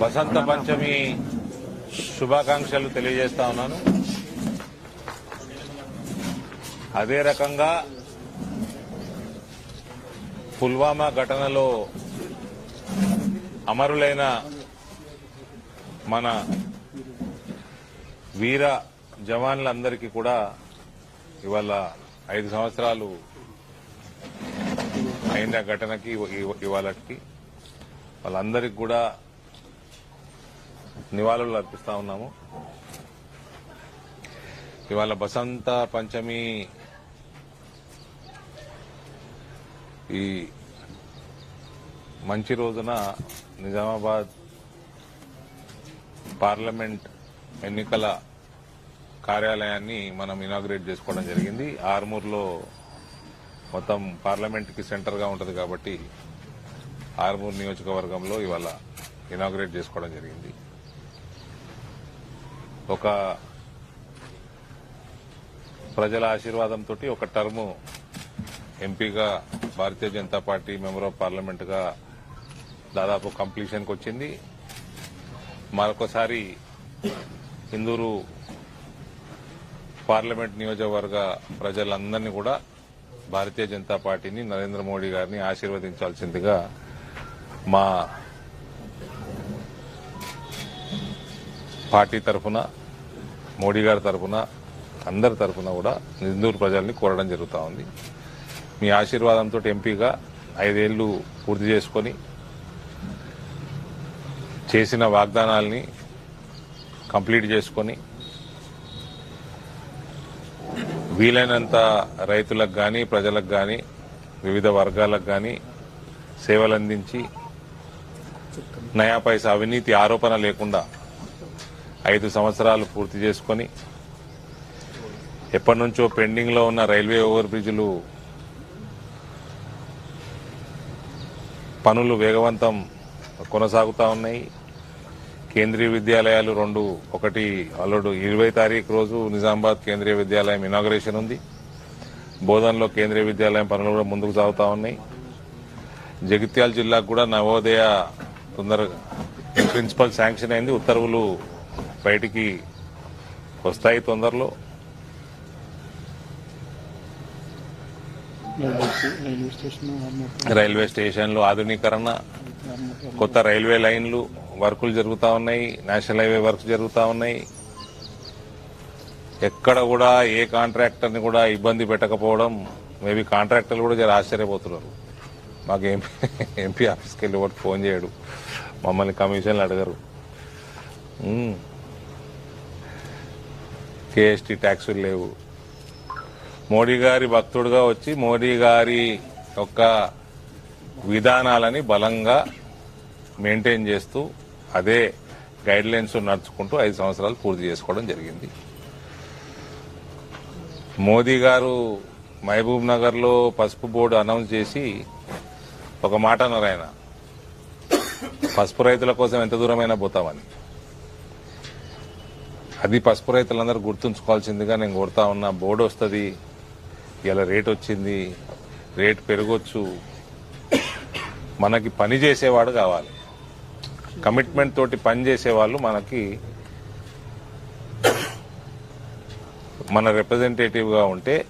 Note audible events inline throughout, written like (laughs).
వసంత పంచమి శుభాకాంక్షలు తెలియజేస్తా ఉన్నాను. అదే రకంగా పుల్వామా ఘటనలో అమరులైన మన వీర జవాన్లందరికీ కూడా ఇవాళ ఐదు సంవత్సరాలు అయిన ఘటనకి ఇవాళకి వాళ్ళందరికీ కూడా నివాళులు అర్పిస్తా ఉన్నాము. ఇవాళ బసంత పంచమి ఈ మంచి రోజున నిజామాబాద్ పార్లమెంట్ ఎన్నికల కార్యాలయాన్ని మనం ఇనాగ్రేట్ చేసుకోవడం జరిగింది. ఆర్మూర్లో మొత్తం పార్లమెంట్కి సెంటర్గా ఉంటుంది కాబట్టి ఆర్మూర్ నియోజకవర్గంలో ఇవాళ ఇనాగ్రేట్ చేసుకోవడం జరిగింది. ఒక ప్రజల ఆశీర్వాదంతో ఒక టర్ము ఎంపీగా Bharatiya Janata party member of పార్లమెంట్గా దాదాపు కంప్లీషన్కి వచ్చింది. మరొకసారి ఇందూరు పార్లమెంట్ నియోజకవర్గ ప్రజలందరినీ కూడా భారతీయ జనతా పార్టీని నరేంద్ర మోడీ గారిని ఆశీర్వదించాల్సిందిగా మా పార్టీ తరఫున మోడీ గారి తరఫున అందరి తరఫున కూడా నిందూరు ప్రజల్ని కోరడం జరుగుతూ ఉంది. మీ ఆశీర్వాదంతో ఎంపీగా ఐదేళ్ళు పూర్తి చేసుకొని చేసిన వాగ్దానాల్ని కంప్లీట్ చేసుకొని వీలైనంత రైతులకు కానీ ప్రజలకు కానీ వివిధ వర్గాలకు కానీ సేవలు అందించి నయా పైసా అవినీతి ఆరోపణ లేకుండా ఐదు సంవత్సరాలు పూర్తి చేసుకొని ఎప్పటి నుంచో పెండింగ్లో ఉన్న రైల్వే ఓవర్ బ్రిడ్జ్లు పనులు వేగవంతం కొనసాగుతా ఉన్నాయి. కేంద్రీయ విద్యాలయాలు రెండు ఒకటి అల్లుడు ఇరవై తారీఖు రోజు నిజామాబాద్ కేంద్రీయ విద్యాలయం ఇనాగ్రేషన్ ఉంది. బోధనలో కేంద్రీయ విద్యాలయం పనులు కూడా ముందుకు సాగుతూ ఉన్నాయి. జగిత్యాల జిల్లాకు కూడా నవోదయ తొందరగా. ప్రిన్సిపల్ శాంక్షన్ అయింది ఉత్తర్వులు బయటికి వస్తాయి తొందరలో. రైల్వే స్టేషన్లు ఆధునీకరణ కొత్త రైల్వే లైన్లు వర్కులు జరుగుతూ ఉన్నాయి నేషనల్ హైవే వర్క్స్ జరుగుతూ ఉన్నాయి. ఎక్కడ కూడా ఏ కాంట్రాక్టర్ని కూడా ఇబ్బంది పెట్టకపోవడం మేబీ కాంట్రాక్టర్లు కూడా జర ఆశ్చర్యపోతున్నారు. మాకు ఎంపీ ఎంపీ ఆఫీస్కి వెళ్ళి ఒకటి ఫోన్ చేయడు. మమ్మల్ని కమిషన్లు అడగరు. కేఎస్టీ ట్యాక్సులు లేవు. మోడీ గారి భక్తుడుగా వచ్చి మోడీ గారి యొక్క విధానాలని బలంగా మెయింటైన్ చేస్తూ అదే గైడ్లైన్స్ నడుచుకుంటూ ఐదు సంవత్సరాలు పూర్తి చేసుకోవడం జరిగింది. మోదీ గారు మహబూబ్ నగర్లో పసుపు బోర్డు అనౌన్స్ చేసి ఒక మాట అన్నారు ఆయన. పసుపు రైతుల కోసం ఎంత దూరమైనా పోతామని. అది పసుపు రైతులందరూ గుర్తుంచుకోవాల్సిందిగా నేను కోరుతా ఉన్నా. బోర్డు వస్తుంది ఇలా రేట్ వచ్చింది రేట్ పెరగొచ్చు. మనకి పని చేసేవాడు కావాలి. కమిట్మెంట్ తోటి పని చేసేవాళ్ళు మనకి మన రిప్రజెంటేటివ్గా ఉంటే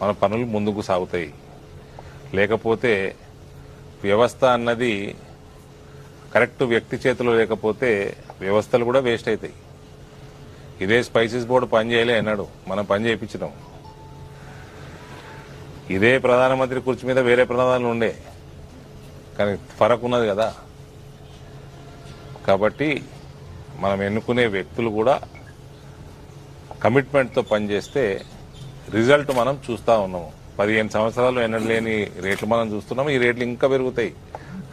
మన పనులు ముందుకు సాగుతాయి. లేకపోతే వ్యవస్థ అన్నది కరెక్ట్ వ్యక్తి చేతిలో లేకపోతే వ్యవస్థలు కూడా వేస్ట్ అవుతాయి ఇదే స్పైసెస్ బోర్డు పని చేయలే అన్నాడు. మనం పని చేయించినాం. ఇదే ప్రధానమంత్రి కుర్చీ మీద వేరే ప్రధానాలు ఉండే. కానీ ఫరక్ ఉన్నది కదా. కాబట్టి మనం ఎన్నుకునే వ్యక్తులు కూడా కమిట్మెంట్తో పనిచేస్తే రిజల్ట్ మనం చూస్తా ఉన్నాము. పదిహేను సంవత్సరాలు ఎన్నడలేని రేట్లు మనం చూస్తున్నాము ఈ రేట్లు ఇంకా పెరుగుతాయి.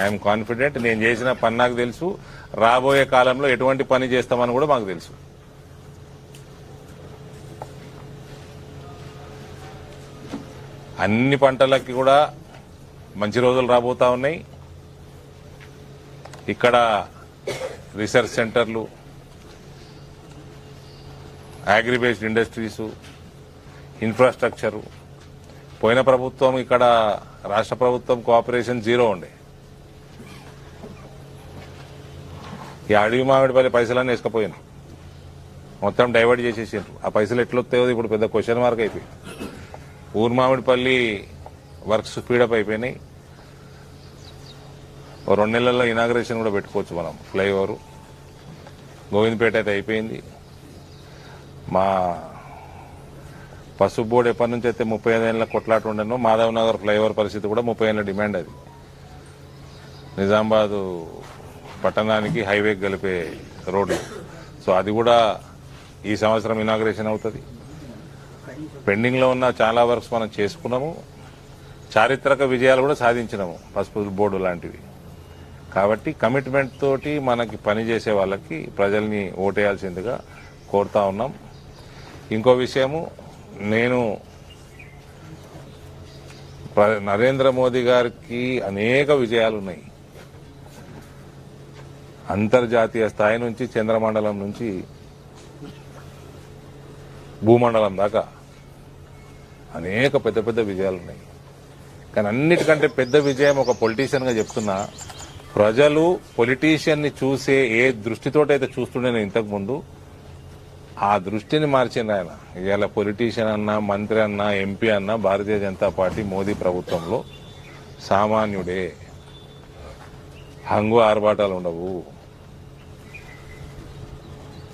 ఐఎమ్ కాన్ఫిడెంట్ నేను చేసిన పని నాకు తెలుసు. రాబోయే కాలంలో ఎటువంటి పని చేస్తామని కూడా మాకు తెలుసు. అన్ని పంటలకి కూడా మంచి రోజులు రాబోతా ఉన్నాయి. ఇక్కడ రీసెర్చ్ సెంటర్లు అగ్రిబేస్డ్ ఇండస్ట్రీస్ ఇన్ఫ్రాస్ట్రక్చరు పోయిన ప్రభుత్వం ఇక్కడ రాష్ట్ర ప్రభుత్వం కోఆపరేషన్ జీరో ఉండే. ఈ అడవి మామిడిపల్లి పైసలన్నీ వేసుకపోయాను మొత్తం డైవర్ట్ చేసేసారు ఆ పైసలు ఎట్లొస్తాయో ఇప్పుడు పెద్ద క్వశ్చన్ మార్క్ అయిపోయింది. ఊరు మామిడిపల్లి వర్క్స్ స్పీడప్ అయిపోయినాయి. రెండు నెలల్లో ఇనాగ్రేషన్ కూడా పెట్టుకోవచ్చు మనం ఫ్లైఓవర్. గోవిందపేట అయితే అయిపోయింది. మా పసుపు బోర్డు ఎప్పటి నుంచి అయితే ముప్పై ఐదేళ్ళ కొట్లాట ఉండను మాధవ్ నగర్ ఫ్లైఓవర్ పరిస్థితి కూడా ముప్పై ఏళ్ళ డిమాండ్ అది. నిజామాబాదు పట్టణానికి హైవే కలిపే రోడ్డు సో అది కూడా ఈ సంవత్సరం ఇనాగ్రేషన్ అవుతుంది. పెండింగ్లో ఉన్న చాలా వర్క్స్ మనం చేసుకున్నాము. చారిత్రక విజయాలు కూడా సాధించినాము పసుపు బోర్డు లాంటివి. కాబట్టి కమిట్మెంట్ తోటి మనకి పనిచేసే వాళ్ళకి ప్రజల్ని ఓటేయాల్సిందిగా కోరుతా ఉన్నాం. ఇంకో విషయము నేను నరేంద్ర మోదీ గారికి అనేక విజయాలు ఉన్నాయి అంతర్జాతీయ స్థాయి నుంచి చంద్రమండలం నుంచి భూమండలం దాకా అనేక పెద్ద పెద్ద విజయాలు ఉన్నాయి కానీ అన్నిటికంటే పెద్ద విజయం ఒక పొలిటీషియన్గా చెప్తున్నా ప్రజలు పొలిటీషియన్ని చూసే ఏ దృష్టితోటైతే చూస్తుండే నేను ఇంతకు ముందు ఆ దృష్టిని మార్చింది ఆయన. ఇవాళ పొలిటీషియన్ అన్నా మంత్రి అన్నా ఎంపీ అన్నా భారతీయ జనతా పార్టీ మోదీ ప్రభుత్వంలో సామాన్యుడే. హంగు ఆర్భాటాలు ఉండవు.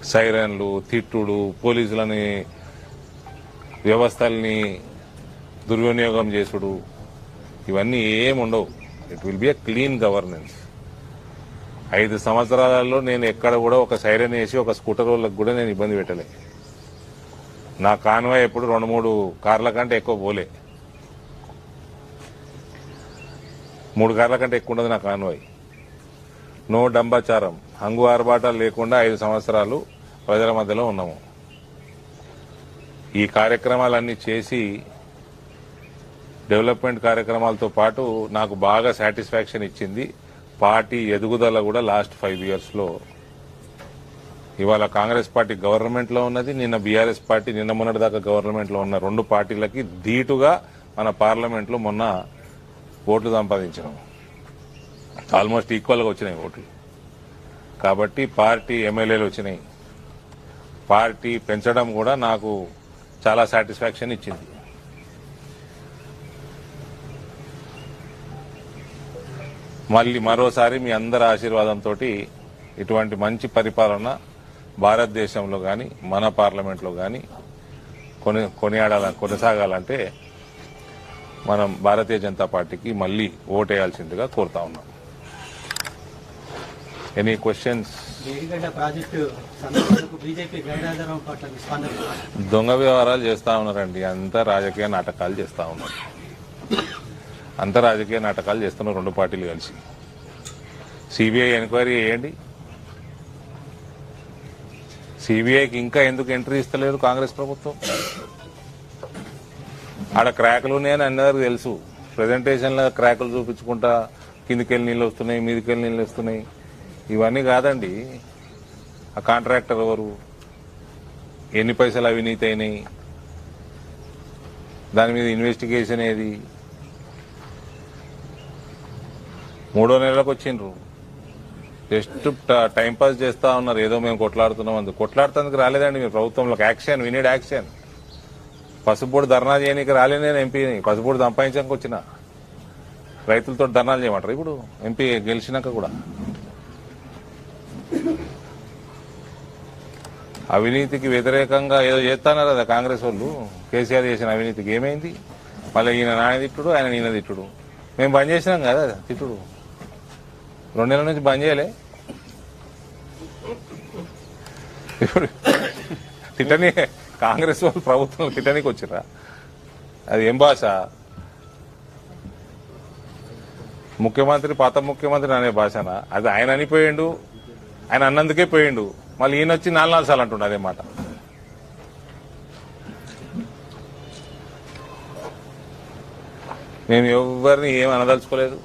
సైరన్లు తిట్టుడు పోలీసులని వ్యవస్థల్ని దుర్వినియోగం చేసుడు. ఇవన్నీ ఏముండవు. ఉండవు it will be a clean governance ఐదు సంవత్సరాలలో నేను ఎక్కడ కూడా ఒక సైరన్ వేసి ఒక స్కూటర్ వాళ్ళకి కూడా నేను ఇబ్బంది పెట్టలే. నా కాన్వాయ్ ఎప్పుడు రెండు మూడు కార్ల కంటే ఎక్కువ పోలే. మూడు కార్ల కంటే ఎక్కువ ఉండదు నా కాన్వాయ్. నో డంబాచారం. హంగు ఆర్భాటాలు లేకుండా ఐదు సంవత్సరాలు ప్రజల మధ్యలో ఉన్నాము. ఈ కార్యక్రమాలన్నీ చేసి డెవలప్మెంట్ కార్యక్రమాలతో పాటు నాకు బాగా సాటిస్ఫాక్షన్ ఇచ్చింది పార్టీ ఎదుగుదల కూడా లాస్ట్ ఫైవ్ ఇయర్స్లో ఇవాళ కాంగ్రెస్ పార్టీ గవర్నమెంట్లో ఉన్నది నిన్న బీఆర్ఎస్ పార్టీ నిన్న మొన్నటి దాకా గవర్నమెంట్లో ఉన్న రెండు పార్టీలకి ధీటుగా మన పార్లమెంట్లో మొన్న ఓట్లు సంపాదించినాం ఆల్మోస్ట్ ఈక్వల్గా వచ్చినాయి ఓట్లు. కాబట్టి పార్టీ ఎమ్మెల్యేలు వచ్చినాయి. పార్టీ పెంచడం కూడా నాకు చాలా సాటిస్ఫాక్షన్ ఇచ్చింది. మళ్ళీ మరోసారి మీ అందరి ఆశీర్వాదంతో ఇటువంటి మంచి పరిపాలన భారతదేశంలో కానీ మన పార్లమెంట్లో కానీ కొని కొనియాడాల కొనసాగాలంటే మనం భారతీయ జనతా పార్టీకి మళ్ళీ ఓటేయాల్సిందిగా కోరుతా ఉన్నాం. ఎనీ క్వశ్చన్స్ దొంగ వ్యవహారాలు చేస్తా ఉన్నారండి. అంతా రాజకీయ నాటకాలు చేస్తా ఉన్నారు. అంతరాజకీయ నాటకాలు చేస్తున్నారు రెండు పార్టీలు కలిసి. సిబిఐ ఎంక్వైరీ చేయండి. సిబిఐకి ఇంకా ఎందుకు ఎంట్రీ ఇస్తలేదు కాంగ్రెస్ ప్రభుత్వం? ఆడ క్రాకులు ఉన్నాయని అందరికి తెలుసు. ప్రజెంటేషన్లో క్రాకులు చూపించుకుంటా కిందికెళ్ళి నీళ్ళు వస్తున్నాయి మీదికెళ్ళి నీళ్ళు వస్తున్నాయి. ఇవన్నీ కాదండి. ఆ కాంట్రాక్టర్ ఎవరు? ఎన్ని పైసలు అవినీతి అయినాయి? దాని మీద ఇన్వెస్టిగేషన్ ఏది? మూడో నెలలకు వచ్చిండ్రు. జస్ట్ టైం పాస్ చేస్తా ఉన్నారు. ఏదో మేము కొట్లాడుతున్నాం అందుకు కొట్లాడుతందుకు రాలేదండి మీ ప్రభుత్వంలోకి యాక్షన్ వినీడ్ యాక్షన్ పసుపుబోర్డు ధర్నా చేయనీకి రాలే నేను ఎంపీని. పసుపుబోర్డు సంపాదించడానికి వచ్చిన. రైతులతో ధర్నాలు చేయమంటారు. ఇప్పుడు ఎంపీ గెలిచినాక కూడా. అవినీతికి వ్యతిరేకంగా ఏదో చేస్తాన్నారు కదా కాంగ్రెస్ వాళ్ళు. కేసీఆర్ చేసిన అవినీతికి ఏమైంది? మళ్ళీ ఈయన నాయన తిట్టుడు ఆయన ఈయన తిట్టుడు. మేము బంద్ చేసినాం కదా తిట్టుడు. రెండు నెలల నుంచి బంద్ చేయలే. ఇప్పుడు తిట్టని కాంగ్రెస్ వాళ్ళు ప్రభుత్వం తిట్టనికి వచ్చిర్రా? అది ఏం భాష? ముఖ్యమంత్రి పాత ముఖ్యమంత్రి అనే భాషనా? అది ఆయన అనిపోయిండు ఆయన అన్నందుకే పోయిండు. మళ్ళీ ఈయన వచ్చి నాలుగు నాలుగు సార్లు అంటుండే అదే మాట. నేను ఎవరిని ఏం అనదలుచుకోలేదు.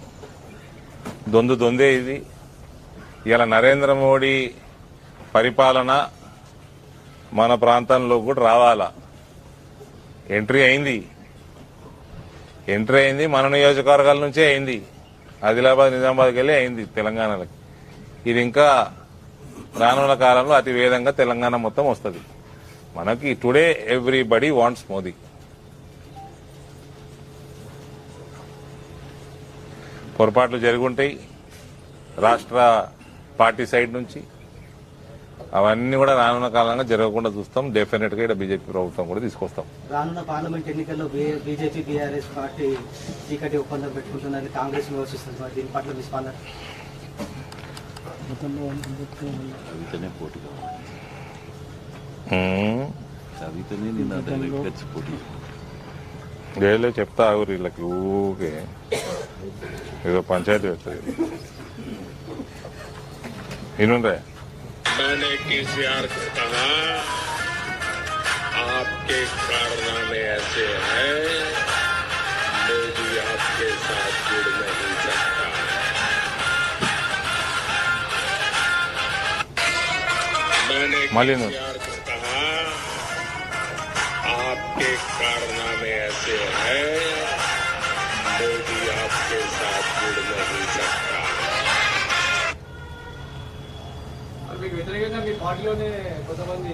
దొందు దొందే ఇది. ఇలా నరేంద్ర మోడీ పరిపాలన మన ప్రాంతంలో కూడా రావాలా? ఎంట్రీ అయింది. ఎంట్రీ అయింది మన నియోజకవర్గాల నుంచే అయింది. ఆదిలాబాద్ నిజామాబాద్కి వెళ్ళి అయింది తెలంగాణకి ఇది ఇంకా రానున్న కాలంలో అతి వేగంగా తెలంగాణ మొత్తం వస్తుంది. మనకి టుడే ఎవ్రీబడి వాంట్స్ మోదీ. పొరపాట్లు జరుగుంటాయి. రాష్ట్ర పార్టీ సైడ్ నుంచి. అవన్నీ కూడా రానున్న కాలంగా జరగకుండా చూస్తాం. డెఫినెట్గా ఇక్కడ బీజేపీ ప్రభుత్వం కూడా తీసుకొస్తాం. రానున్న పార్లమెంట్ ఎన్నికల్లో బీజేపీ బీఆర్ఎస్ పార్టీ చీకటి ఒప్పందం పెట్టుకుంటున్నది. కాంగ్రెస్ విమర్శిస్తుంది. మరి దీని పట్ల మీ స్పందన? నిన్న పోటీ. లేదు చెప్తా ఆగురు వీళ్ళకి ఊకే ఏదో పంచాయతీ పెడుతుంది వినుండ్రే मैंने केसीआर को कहा आपके कारनामे ऐसे हैं मोदी आपके साथ जुड़ नहीं सकता मैंने मालिन। केसीआर को कहा आपके कारनामे ऐसे हैं मोदी आपके साथ जुड़ नहीं सकता మీకు వ్యతిరేకంగా మీ పార్టీలోనే కొంతమంది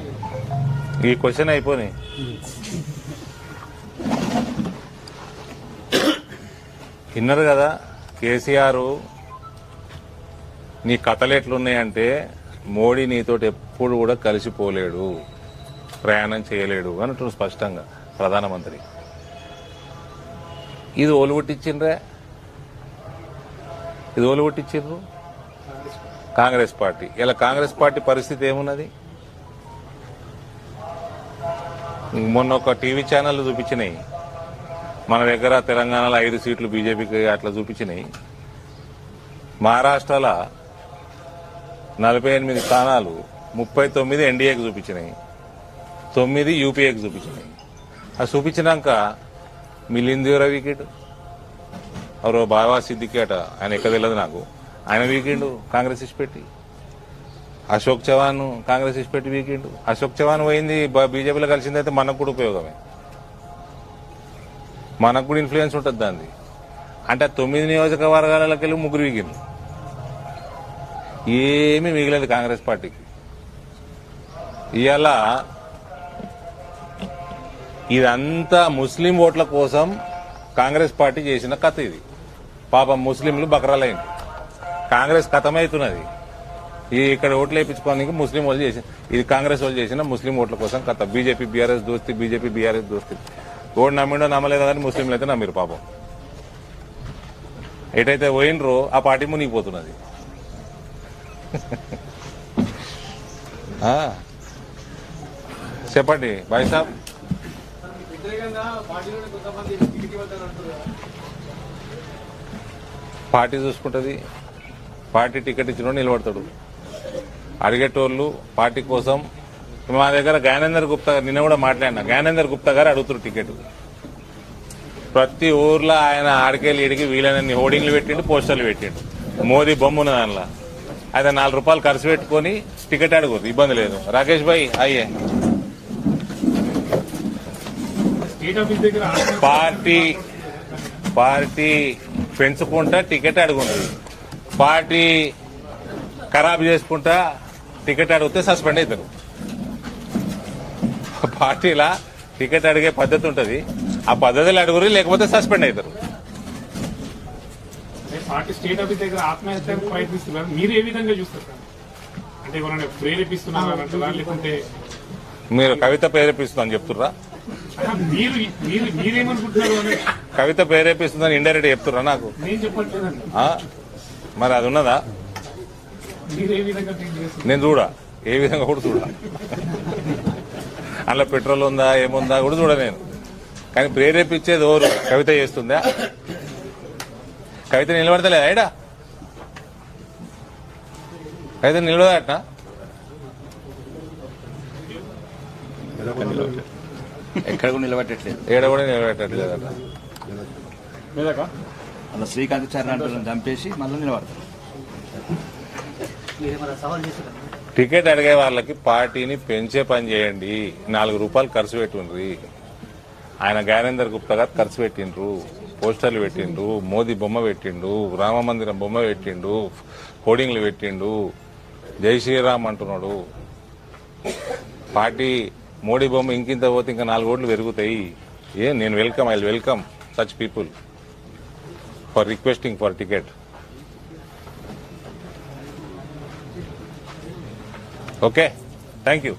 ఈ క్వశ్చన్ అయిపోయి విన్నారు కదా కేసీఆర్ నీ కథలు ఎట్లున్నాయంటే మోడీ నీతోటి ఎప్పుడు కూడా కలిసిపోలేడు ప్రయాణం చేయలేడు అంటున్నారు స్పష్టంగా ప్రధానమంత్రి ఇది ఓలుగొట్టించిండ్రా ఇది ఓలు కాంగ్రెస్ పార్టీ. ఇలా కాంగ్రెస్ పార్టీ పరిస్థితి ఏమున్నది? మొన్న ఒక టీవీ ఛానల్ చూపించినాయి. మన దగ్గర తెలంగాణలో ఐదు సీట్లు బీజేపీకి అట్లా చూపించినాయి. మహారాష్ట్రలో నలభై ఎనిమిది స్థానాలు ముప్పై తొమ్మిది ఎన్డీఏకి చూపించినాయి. తొమ్మిది యూపీఏకి చూపించినాయి. అది చూపించినాక మిలిందివరా వికెట్ ఎవరో బాబా సిద్దికి అట ఆయన ఎక్కడ తెలియదు నాకు. ఆయన వీకెండ్ కాంగ్రెస్ ఇచ్చిపెట్టి అశోక్ చవాన్ కాంగ్రెస్ ఇచ్చిపెట్టి వీకెండు వీకెండ్. అశోక్ చవాన్ పోయింది బీజేపీలో కలిసింది కలిసిందైతే మనకు కూడా ఉపయోగమే. మనకు కూడా ఇన్ఫ్లుయెన్స్ ఉంటుంది దాన్ని అంటే తొమ్మిది నియోజకవర్గాలకి వెళ్ళి ముగ్గురు వీగింది ఏమీ మిగిలేదు కాంగ్రెస్ పార్టీకి. ఇవాళ ఇదంతా ముస్లిం ఓట్ల కోసం కాంగ్రెస్ పార్టీ చేసిన కథ ఇది. పాపం ముస్లింలు బకరాలైంది. కాంగ్రెస్ కథమవుతున్నది ఈ ఇక్కడ ఓట్లు వేయించుకోవడానికి ముస్లిం వాళ్ళు చేసిన ఇది కాంగ్రెస్ వాళ్ళు చేసిన ముస్లిం ఓట్ల కోసం కథ. బీజేపీ బీఆర్ఎస్ దోస్తి బీజేపీ బీఆర్ఎస్ దోస్తి. ఓటు నమ్మిండో నమ్మలేదో కానీ ముస్లింలు అయితే నమ్మిరు పాపం. ఎటైతే పోయినరో ఆ పార్టీ మునిగిపోతున్నది. (laughs) చెప్పండి భాయ్ సాబ్ పార్టీ చూసుకుంటుంది. పార్టీ టికెట్ ఇచ్చిన నిలబడతాడు. అడిగేటోళ్ళు పార్టీ కోసం మా దగ్గర జ్ఞానేందర్ గుప్తా గారు నిన్న కూడా మాట్లాడినా. జ్ఞానేందర్ గుప్తా గారు అడుగుతారు టికెట్. ప్రతి ఊర్లో ఆయన ఆడికెళ్ళి ఇడికి వీలైనన్ని హోర్డింగ్లు పెట్టిండు పోస్టర్లు పెట్టిండు. మోదీ బొమ్మ ఉన్న దానిలో. అయితే నాలుగు రూపాయలు ఖర్చు పెట్టుకొని టికెట్ అడుగురు ఇబ్బంది లేదు. రాకేష్ భాయ్ అయ్యే స్టేట్ ఆఫీస్ దగ్గర పార్టీ పార్టీ పెంచుకుంటా టికెట్ అడుగుంటుంది పార్టీ ఖరాబ్ చేసుకుంటా టికెట్ అడిగితే సస్పెండ్ అవుతారు పార్టీలా టికెట్ అడిగే పద్ధతి ఉంటుంది. ఆ పద్ధతిలో అడుగురు లేకపోతే సస్పెండ్ అవుతారు పార్టీ స్టేట్ ఆఫీస్ దగ్గర ఆత్మహత్యకు ప్రయత్నిస్తున్నారు. మీరు ఏ విధంగా చూస్తారు? సార్? అంటే ఎవరైనా ప్రేరేపిస్తున్నారు? అని అంటారా లేకుంటే మీరు కవిత ప్రేరేపిస్తుందని చెప్తుర్రా? ఆహా, మీరు మీరు మీరేమనుకుంటున్నారు అని కవిత ప్రేరేపిస్తుందని ఇండైరెక్ట్ చెప్తుర్రా నాకు. నేను చెప్పట్లేదండి. ఆ? మరి అది ఉన్నదా? మీరు ఏ విధంగా ట్రీట్ చేస్తున్నారు నేను చూడా. ఏ విధంగా కూడా చూడా. అందులో పెట్రోల్ ఉందా ఏముందా కూడా చూడ నేను. కానీ ప్రేరేపించేది ఎవరు? కవిత చేస్తుందా? కవిత నిలబడతలేదా ఐడా కవిత నిలబడట ఎక్కడ కూడా నిలబెట్టట్లేదు. ఏడ కూడా నిలబెట్టట్లేదట అలా శ్రీకాంత్ చారణ్ చంపేసి మళ్ళీ నిలబడతారు టికెట్ అడిగే వాళ్ళకి పార్టీని పెంచే పని చేయండి. నాలుగు రూపాయలు ఖర్చు పెట్టుండ్రి. ఆయన జ్ఞానేందర్ గుప్తా గారు ఖర్చు పెట్టిండ్రు. పోస్టర్లు పెట్టిండ్రు. మోదీ బొమ్మ పెట్టిండు. రామ మందిరం బొమ్మ పెట్టిండు. హోర్డింగ్లు పెట్టిండు. జై శ్రీరామ్ అంటున్నాడు. పార్టీ మోడీ బొమ్మ ఇంకింత పోతే ఇంకా నాలుగు ఓట్లు పెరుగుతాయి. ఏ నేను welcome I welcome such people for requesting for ticket. Okay thank you